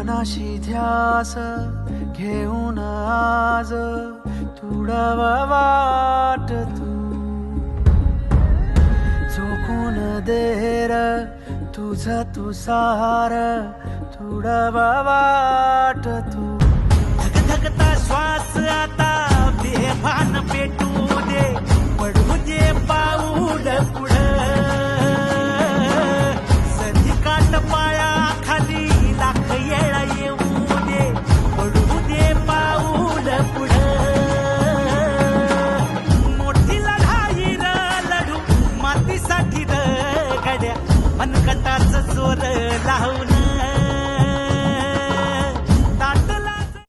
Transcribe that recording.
मनाशी ध्यास घेऊन आज तुडव वाट तू. झोकून देर तुझ तू सार तुडव वाट जोर लावून